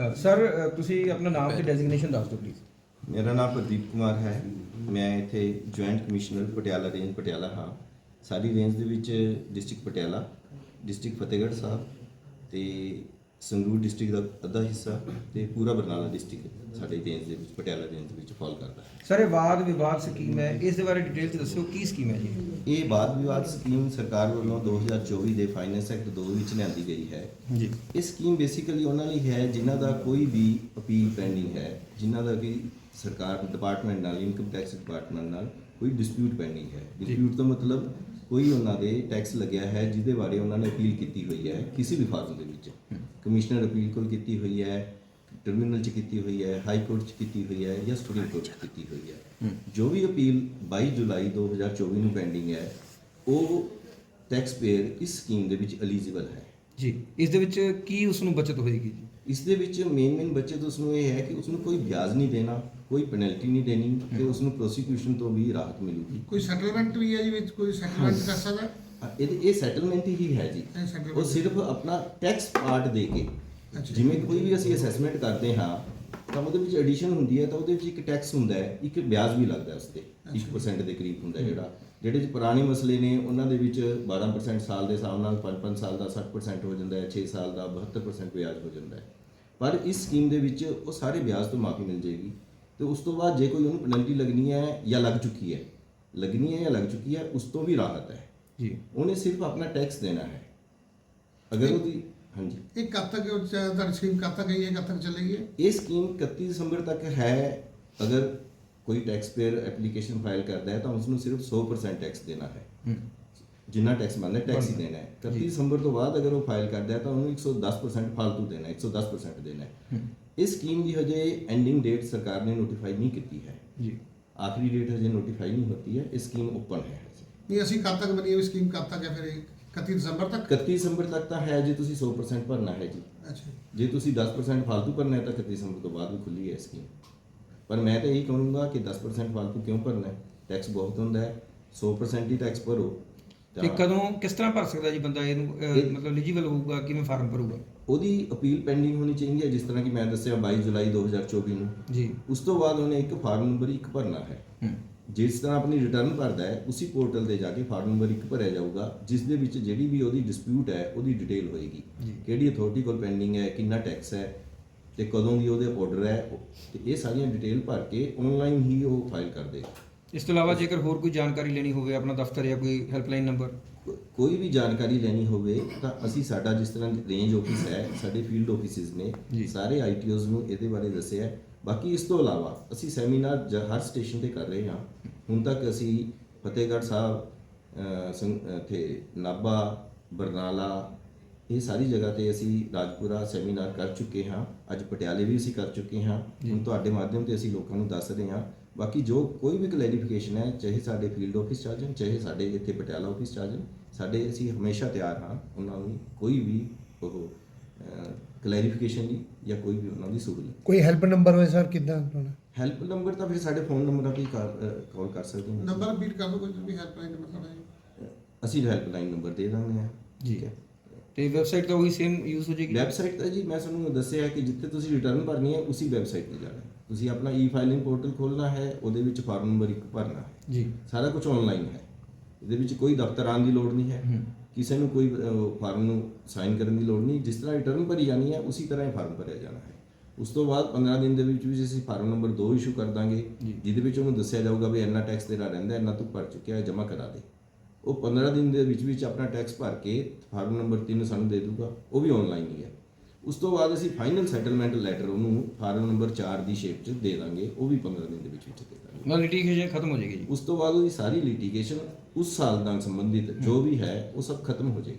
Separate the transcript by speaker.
Speaker 1: ਅ, sir ਅ, ਤੁਸੀਂ ਆਪਣਾ ਨਾਮ ਤੇ ਡੈਜ਼ਿਗਨੇਸ਼ਨ ਦੱਸ ਦਿਓ ਪਲੀਜ਼
Speaker 2: ਮੇਰਾ ਨਾਮ ਪ੍ਰਦੀਪ ਕੁਮਾਰ ਹੈ। ਮੈਂ ਇੱਥੇ joint commissioner Patiala range Patiala ਹਾਂ। ਸਾਡੀ ਰੇਂਜ ਦੇ ਵਿੱਚ ਡਿਸਟ੍ਰਿਕਟ ਪਟਿਆਲਾ ਡਿਸਟ੍ਰਿਕਟ ਫਤਿਹਗੜ੍ਹ ਸਾਹਿਬ ਤੇ ਸੰਗਰੂਰ ਡਿਸਟ੍ਰਿਕਟ ਦਾ ਅੱਧਾ ਹਿੱਸਾ ਤੇ ਪੂਰਾ ਬਰਨਾਲਾ ਡਿਸਟ੍ਰਿਕਟ ਸਾਡੇ ਰੇਂਜ ਦੇ ਵਿੱਚ ਪਟਿਆਲਾ ਰੇਂਜ ਦੇ ਵਿੱਚ ਫਾਲ ਕਰਦਾ ਹੈ।
Speaker 1: ਸਰ ਇਹ ਵਾਦ ਵਿਵਾਦ ਸਕੀਮ ਹੈ। ਇਸ ਦੇ ਬਾਰੇ ਡਿਟੇਲ ਚ ਦੱਸਿਓ ਕੀ ਸਕੀਮ ਹੈ ਜੀ?
Speaker 2: ਇਹ ਬਾਦ ਵਿਵਾਦ ਸਕੀਮ ਸਰਕਾਰ ਵੱਲੋਂ 2024 ਦੇ ਫਾਈਨੈਂਸ ਐਕਟ 2 ਵਿੱਚ ਲਿਆਂਦੀ ਗਈ ਹੈ।
Speaker 1: ਜੀ।
Speaker 2: ਇਹ ਸਕੀਮ ਬੇਸਿਕਲੀ ਉਹਨਾਂ ਲਈ ਹੈ ਜਿਨ੍ਹਾਂ ਦਾ ਕੋਈ ਵੀ ਅਪੀਲ ਪੈਂਡਿੰਗ ਹੈ ਜਿਨ੍ਹਾਂ ਦਾ ਕਿ ਸਰਕਾਰ ਡਿਪਾਰਟਮੈਂਟ ਨਾਲ ਇਨਕਮ ਟੈਕਸ ਡਿਪਾਰਟਮੈਂਟ ਨਾਲ ਕੋਈ ਡਿਸਪਿਊਟ ਪੈਂਡਿੰਗ ਹੈ। ਡਿਸਪਿਊਟ ਦਾ ਮਤਲਬ ਕੋਈ ਉਹਨਾਂ ਦੇ ਟੈਕਸ ਲੱਗਿਆ ਹੈ ਜਿਹਦੇ ਬਾਰੇ ਉਹਨਾਂ ਨੇ ਅਪੀਲ ਕੀਤੀ ਹੋਈ ਹੈ ਕਿਸੇ ਵੀ ਫਾਰਮ ਦੇ ਵਿੱਚ। ਕਮਿਸ਼ਨਰ ਅਪੀਲ ਕੋਲ ਕੀਤੀ ਹੋਈ ਹੈ ਟ੍ਰਿਬਿਊਨਲ 'ਚ ਕੀਤੀ ਹੋਈ ਹੈ ਹਾਈ ਕੋਰਟ 'ਚ ਕੀਤੀ ਹੋਈ ਹੈ ਜਾਂ ਸੁਪਰੀਮ ਕੋਰਟ 'ਚ ਕੀਤੀ ਹੋਈ ਹੈ। ਜੋ ਵੀ ਅਪੀਲ 22 ਜੁਲਾਈ 2024 ਨੂੰ ਪੈਂਡਿੰਗ ਹੈ ਉਹ ਟੈਕਸ ਪੇਅਰ ਇਸ ਸਕੀਮ ਦੇ ਵਿੱਚ ਐਲੀਜੀਬਲ ਹੈ।
Speaker 1: ਜੀ ਇਸ ਦੇ ਵਿੱਚ ਕੀ ਉਸ ਨੂੰ ਬਚਤ ਹੋਏਗੀ ਜੀ?
Speaker 2: ਇਸ ਦੇ ਵਿੱਚ ਮੇਨ ਮੇਨ ਬੱਚਤ ਉਸ ਨੂੰ ਇਹ ਹੈ ਕਿ ਉਸ ਨੂੰ ਕੋਈ ਵਿਆਜ ਨਹੀਂ ਦੇਣਾ ਕੋਈ ਪੈਨਲਟੀ ਨਹੀਂ ਦੇਣੀ ਤੇ ਉਸ ਨੂੰ ਪ੍ਰੋਸੀਕਿਊਸ਼ਨ ਤੋਂ ਵੀ ਰਾਹਤ ਮਿਲੂਗੀ।
Speaker 3: ਕੋਈ ਸੈਟਲਮੈਂਟ ਵੀ ਹੈ ਜੀ ਵਿੱਚ? ਕੋਈ ਸੈਟਲਮੈਂਟ ਕਰ ਸਕਦਾ?
Speaker 2: ਇਹ ਇਹ ਸੈਟਲਮੈਂਟ ਹੀ ਹੈ ਜੀ। ਉਹ ਸਿਰਫ ਆਪਣਾ ਟੈਕਸ ਪਾਰਟ ਦੇ ਕੇ। ਜਿਵੇਂ ਕੋਈ ਵੀ ਅਸੀਂ ਅਸੈਸਮੈਂਟ ਕਰਦੇ ਹਾਂ ਤਾਂ ਉਹਦੇ ਵਿੱਚ ਐਡੀਸ਼ਨ ਹੁੰਦੀ ਹੈ ਤਾਂ ਉਹਦੇ ਵਿੱਚ ਇੱਕ ਟੈਕਸ ਹੁੰਦਾ ਹੈ ਇੱਕ ਵਿਆਜ ਵੀ ਲੱਗਦਾ ਉਸ ਤੇ। 1% ਦੇ ਕਰੀਬ ਹੁੰਦਾ ਜਿਹੜਾ। ਜਿਹੜੇ ਚ ਪੁਰਾਣੇ ਮਸਲੇ ਨੇ ਉਹਨਾਂ ਦੇ ਵਿੱਚ 12% ਸਾਲ ਦੇ ਹਿਸਾਬ ਨਾਲ 5-5 ਸਾਲ ਦਾ 60% ਹੋ ਜਾਂਦਾ ਹੈ 6 ਸਾਲ ਦਾ 72% ਵਿਆਜ ਹੋ ਜਾਂਦਾ ਹੈ। ਪਰ ਇਸ ਸਕੀਮ ਦੇ ਵਿੱਚ ਉਹ ਸਾਰੇ ਵਿਆਜ ਤੋਂ ਮਾਫੀ ਮਿਲ ਜਾਏਗੀ ਤੇ ਉਸ ਤੋਂ ਬਾਅਦ ਜੇ ਕੋਈ ਉਹਨੂੰ ਪੈਨਲਟੀ ਲੱਗਣੀ ਹੈ ਜਾਂ ਲੱਗ ਚੁੱਕੀ ਹੈ ਲੱਗਣੀ ਹੈ ਜਾਂ ਲੱਗ ਚੁੱਕੀ ਹੈ ਉਸ ਤੋਂ ਵੀ ਰਾਹਤ ਹੈ।
Speaker 1: ਜੀ।
Speaker 2: ਉਹਨੇ ਸਿਰਫ ਆਪਣਾ ਟੈਕਸ ਦੇਣਾ ਹੈ। ਅਗਰ ਉਹਦੀ ਹਾਂਜੀ।
Speaker 3: ਇਹ ਕਦ ਤੱਕ ਤੁਹਾਡੀ ਸਕੀਮ ਕਦ ਤੱਕ ਗਈ ਹੈ ਕਦ ਤੱਕ ਚੱਲੇਗੀ? ਇਹ
Speaker 2: ਸਕੀਮ 31 ਦਸੰਬਰ ਤੱਕ ਹੈ। ਅਗਰ ਕੋਈ ਟੈਕਸ ਪੇਅਰ ਐਪਲੀਕੇਸ਼ਨ ਫਾਈਲ ਕਰਦਾ ਹੈ ਤਾਂ ਉਸ ਨੂੰ ਸਿਰਫ 100% ਟੈਕਸ ਦੇਣਾ ਹੈ। ਜਿੰਨਾ ਟੈਕਸ ਬਣਦਾ। ਟੈਕਸ ਹੀ ਦੇਣਾ ਹੈ। 31 ਦਸੰਬਰ ਤੋਂ ਬਾਅਦ ਅਗਰ ਉਹ ਫਾਈਲ ਕਰਦਾ ਹੈ ਤਾਂ ਉਹਨੂੰ 110% ਫालतू ਦੇਣਾ ਹੈ 110% ਦੇਣਾ ਹੈ। ਇਸ ਸਕੀਮ ਦੀ ਹਜੇ ਐਂਡਿੰਗ ਡੇਟ ਸਰਕਾਰ ਨੇ ਨੋਟੀਫਾਈ ਨਹੀਂ ਕੀਤੀ ਹੈ।
Speaker 1: ਜੀ।
Speaker 2: ਆਖਰੀ ਡੇਟ ਹਜੇ ਨੋਟੀਫਾਈ ਨਹੀਂ ਹੋਤੀ ਹੈ। ਇਸ ਸਕੀਮ ਓਪਨ ਹੈ
Speaker 3: ਨਹੀਂ ਅਸੀਂ ਕਦ ਤੱਕ ਬਣੀ ਹੈ ਸਕੀਮ ਕਦ ਤੱਕ ਹੈ ਫਿਰ 31 ਦਸੰਬਰ ਤੱਕ?
Speaker 2: 31 ਦਸੰਬਰ ਤੱਕ ਤਾਂ ਹੈ ਜੀ ਤੁਸੀਂ 100% ਭਰਨਾ ਹੈ ਜੀ।
Speaker 3: ਅੱਛਾ ਜੇ।
Speaker 2: ਤੁਸੀਂ 10% ਫालतू ਭਰਨਾ ਹੈ ਤਾਂ 31 ਦਸੰਬਰ ਤੋਂ ਬਾਅਦ ਵੀ ਖੁੱਲੀ ਹੈ ਸਕੀਮ ਪਰ ਮੈਂ ਤਾਂ ਇਹੀ ਕਹੂੰਗਾ ਕਿ 10% ਫालतू ਕਿਉਂ ਭਰਨਾ ਹੈ? ਟੈਕਸ ਬਹੁਤ ਹੁੰਦਾ ਹੈ। 100% ਹੀ ਟੈਕਸ ਭਰੋ। ਤਾਂ
Speaker 1: ਕਦੋਂ ਕਿਸ ਤਰ੍ਹਾਂ ਭਰ ਸਕਦਾ ਜੀ ਬੰਦਾ ਇਹਨੂੰ ਮਤਲਬ ਐਲੀਜੀਬਲ ਹੋਊਗਾ ਕਿਵੇਂ ਫਾਰਮ ਭਰੂਗਾ?
Speaker 2: ਉਹਦੀ ਅਪੀਲ ਪੈਂਡਿੰਗ ਹੋਣੀ ਚਾਹੀਦੀ ਹੈ ਜਿਸ ਤਰ੍ਹਾਂ ਕਿ ਮੈਂ ਦੱਸਿਆ 22 ਜੁਲਾਈ 2024 ਨੂੰ।
Speaker 1: ਜੀ।
Speaker 2: ਉਸ ਤੋਂ ਬਾਅਦ ਉਹਨੇ ਇੱਕ ਫਾਰਮ ਨੰਬਰ ਇੱਕ ਭਰਨਾ ਹੈ।
Speaker 1: ਹੂੰ।
Speaker 2: ਜਿਸ ਤਰ੍ਹਾਂ ਆਪਣੀ ਰਿਟਰਨ ਭਰਦਾ ਹੈ ਉਸੇ ਪੋਰਟਲ ਤੇ ਜਾ ਕੇ ਫਾਰਮ ਨੰਬਰ ਇੱਕ ਭਰਿਆ ਜਾਊਗਾ ਜਿਸ ਦੇ ਵਿੱਚ ਜਿਹੜੀ ਵੀ ਉਹਦੀ ਡਿਸਪਿਊਟ ਹੈ ਉਹਦੀ ਡਿਟੇਲ ਹੋਏਗੀ। ਕਿਹੜੀ ਅਥਾਰਟੀ ਕੋਲ ਪੈਂਡਿੰਗ ਹੈ ਕਿੰਨਾ ਟੈਕਸ ਹੈ ਤੇ ਕਦੋਂ ਦੀ ਉਹਦੇ ਆਰਡਰ ਹੈ ਤੇ ਇਹ ਸਾਰੀਆਂ ਡਿਟੇਲ ਭਰ ਕੇ ਆਨਲਾਈਨ ਹੀ ਉਹ ਫਾਈਲ ਕਰ ਦੇਗਾ।
Speaker 1: ਇਸ ਤੋਂ ਇਲਾਵਾ ਜੇਕਰ ਹੋਰ ਕੋਈ ਜਾਣਕਾਰੀ ਲੈਣੀ ਹੋਵੇ ਆਪਣਾ ਦਫ਼ਤਰ ਜਾਂ ਕੋਈ ਹੈਲਪਲਾਈਨ ਨੰਬਰ
Speaker 2: ਕੋਈ ਵੀ ਜਾਣਕਾਰੀ ਲੈਣੀ ਹੋਵੇ ਤਾਂ ਅਸੀਂ ਸਾਡਾ ਜਿਸ ਤਰ੍ਹਾਂ ਰੇਂਜ ਆਫਿਸ ਹੈ ਸਾਡੇ ਫੀਲਡ ਆਫਿਸਿਸ ਨੇ। ਸਾਰੇ ਆਈਟੀਓਜ਼ ਨੂੰ ਇਹਦੇ ਬਾਰੇ ਦੱਸਿਆ। ਬਾਕੀ ਇਸ ਤੋਂ ਇਲਾਵਾ ਅਸੀਂ ਸੈਮੀਨਾਰ ਹਰ ਸਟੇਸ਼ਨ ਤੇ ਕਰ ਰਹੇ ਹਾਂ ਹੁਣ ਤੱਕ ਅਸੀਂ ਫਤਿਹਗੜ੍ਹ ਸਾਹਿਬ ਸੰਗ- ਇੱਥੇ ਨਾਭਾ ਬਰਨਾਲਾ ਇਹ ਸਾਰੀ ਜਗ੍ਹਾ ਤੇ ਅਸੀਂ ਰਾਜਪੁਰਾ ਸੈਮੀਨਾਰ ਕਰ ਚੁੱਕੇ ਹਾਂ ਅੱਜ ਪਟਿਆਲੇ ਵੀ ਅਸੀਂ ਕਰ ਚੁੱਕੇ ਹਾਂ। ਹੁਣ ਤੁਹਾਡੇ ਮਾਧਿਅਮ ਤੇ ਅਸੀਂ ਲੋਕਾਂ ਨੂੰ ਦੱਸ ਰਹੇ ਹਾਂ ਬਾਕੀ ਜੋ ਕੋਈ ਵੀ ਕਲੈਰੀਫਿਕੇਸ਼ਨ ਹੈ ਚਾਹੇ ਸਾਡੇ ਫੀਲਡ ਆਫਿਸ ਚ ਆ ਜਾਣ ਚਾਹੇ ਸਾਡੇ ਇੱਥੇ ਪਟਿਆਲਾ ਆਫਿਸ ਚ ਆ ਜਾਣ ਸਾਡੇ ਅਸੀਂ ਹਮੇਸ਼ਾ ਤਿਆਰ ਹਾਂ ਉਹਨਾਂ ਨੂੰ ਕੋਈ ਵੀ ਉਹ ਕਲੈਰੀਫਿਕੇਸ਼ਨ ਦੀ ਜਾਂ ਕੋਈ ਵੀ ਉਹਨਾਂ ਦੀ ਸਹੂਲਤ
Speaker 4: ਕੋਈ ਹੈਲਪ ਨੰਬਰ ਹੋਏ ਸਰ ਕਿੱਦਾਂ ਪਾਉਣਾ
Speaker 2: ਹੈਲਪ ਨੰਬਰ ਤਾਂ ਫਿਰ ਸਾਡੇ ਫੋਨ ਨੰਬਰਾਂ ਤੇ ਕਾਲ ਕਰ ਸਕਦੇ ਹਾਂ।
Speaker 3: ਨੰਬਰ ਰਿਪੀਟ ਕਰ ਦਿਓ ਕੋਈ ਵੀ ਹੈਲਪਲਾਈਨ ਨੰਬਰ ਸਾਡਾ
Speaker 2: ਅਸੀਂ ਹੈਲਪਲਾਈਨ ਨੰਬਰ ਦੇ ਦਾਂਗੇ। ਠੀਕ ਹੈ।
Speaker 1: ਤੇ ਵੈਬਸਾਈਟ ਤਾਂ ਉਹੀ ਸੇਮ ਯੂਜ਼ ਹੋ ਜਾਏਗੀ?
Speaker 2: ਵੈਬਸਾਈਟ ਤਾਂ ਜੀ ਮੈਂ ਤੁਹਾਨੂੰ ਦੱਸਿਆ ਕਿ ਜਿੱਥੇ ਤੁਸੀਂ ਰਿਟਰਨ ਭਰਨੀ ਹੈ ਉਸੇ ਵੈਬਸਾਈਟ ਤੇ ਜਾਣਾ ਹੈ। ਤੁਸੀਂ ਆਪਣਾ ਈ ਫਾਈਲਿੰਗ ਪੋਰਟਲ ਖੋਲਣਾ ਹੈ ਉਹਦੇ ਵਿੱਚ ਫਾਰਮ ਨੰਬਰ 1 ਭਰਨਾ ਹੈ।
Speaker 1: ਜੀ।
Speaker 2: ਸਾਰਾ ਕੁਝ ਆਨਲਾਈਨ ਹੈ। ਇਹਦੇ ਵਿੱਚ ਕੋਈ ਦਫ਼ਤਰ ਆਉਣ ਦੀ ਲੋੜ ਨਹੀਂ ਹੈ। ਕਿਸੇ ਨੂੰ ਕੋਈ ਫਾਰਮ ਨੂੰ ਸਾਈਨ ਕਰਨ ਦੀ ਲੋੜ ਨਹੀਂ। ਜਿਸ ਤਰ੍ਹਾਂ ਰਿਟਰਨ ਭਰੀ ਜਾਣੀ ਹੈ ਉਸੇ ਤਰ੍ਹਾਂ ਹੀ ਫਾਰਮ ਭਰਿਆ ਜਾਣਾ ਹੈ। ਉਸ ਤੋਂ ਬਾਅਦ 15 ਦਿਨ ਦੇ ਵਿੱਚ ਵਿੱਚ ਅਸੀਂ ਫਾਰਮ ਨੰਬਰ 2 ਇਸ਼ੂ ਕਰ ਦਾਂਗੇ। ਜਿਹਦੇ ਵਿੱਚ ਉਹਨੂੰ ਦੱਸਿਆ ਜਾਊਗਾ ਵੀ ਇੰਨਾ ਟੈਕਸ ਤੇਰਾ ਰਹਿੰਦਾ ਇੰਨਾ ਤੂੰ ਭਰ ਚੁੱਕਿਆ ਹੈ ਜਮ੍ਹਾਂ ਕਰਾ ਦੇ। ਉਹ 15 ਦਿਨ ਦੇ ਵਿੱਚ ਵਿੱਚ ਆਪਣਾ ਟੈਕਸ ਭਰ ਕੇ ਫਾਰਮ ਨੰਬਰ 3 ਸਾਨੂੰ ਦੇ ਦੂਗਾ ਉਹ ਵੀ ਆਨਲਾਈਨ ਹੀ ਹੈ। ਉਸ ਤੋਂ ਬਾਅਦ ਅਸੀਂ ਫਾਈਨਲ ਸੈਟਲਮੈਂਟ ਲੈਟਰ ਉਹਨੂੰ ਫਾਰਮ ਨੰਬਰ 4 ਦੀ ਸ਼ੇਪ 'ਚ ਦੇ ਦਾਂਗੇ ਉਹ ਵੀ 15 ਦਿਨ ਦੇ ਵਿੱਚ ਵਿੱਚ ਦੇ ਦਾਂਗੇ।
Speaker 1: ਮਤਲਬ ਲਿਟੀਗੇਸ਼ਨ ਖਤਮ ਹੋ ਜਾਏਗੀ ਜੀ।
Speaker 2: ਉਸ ਤੋਂ ਬਾਅਦ ਉਹਦੀ ਸਾਰੀ ਲਿਟੀਗੇਸ਼ਨ ਉਸ ਸਾਲ ਨਾਲ ਸੰਬੰਧਿਤ ਜੋ ਵੀ ਹੈ ਉਹ ਸਭ ਖਤਮ ਹੋ ਜਾਏਗੀ।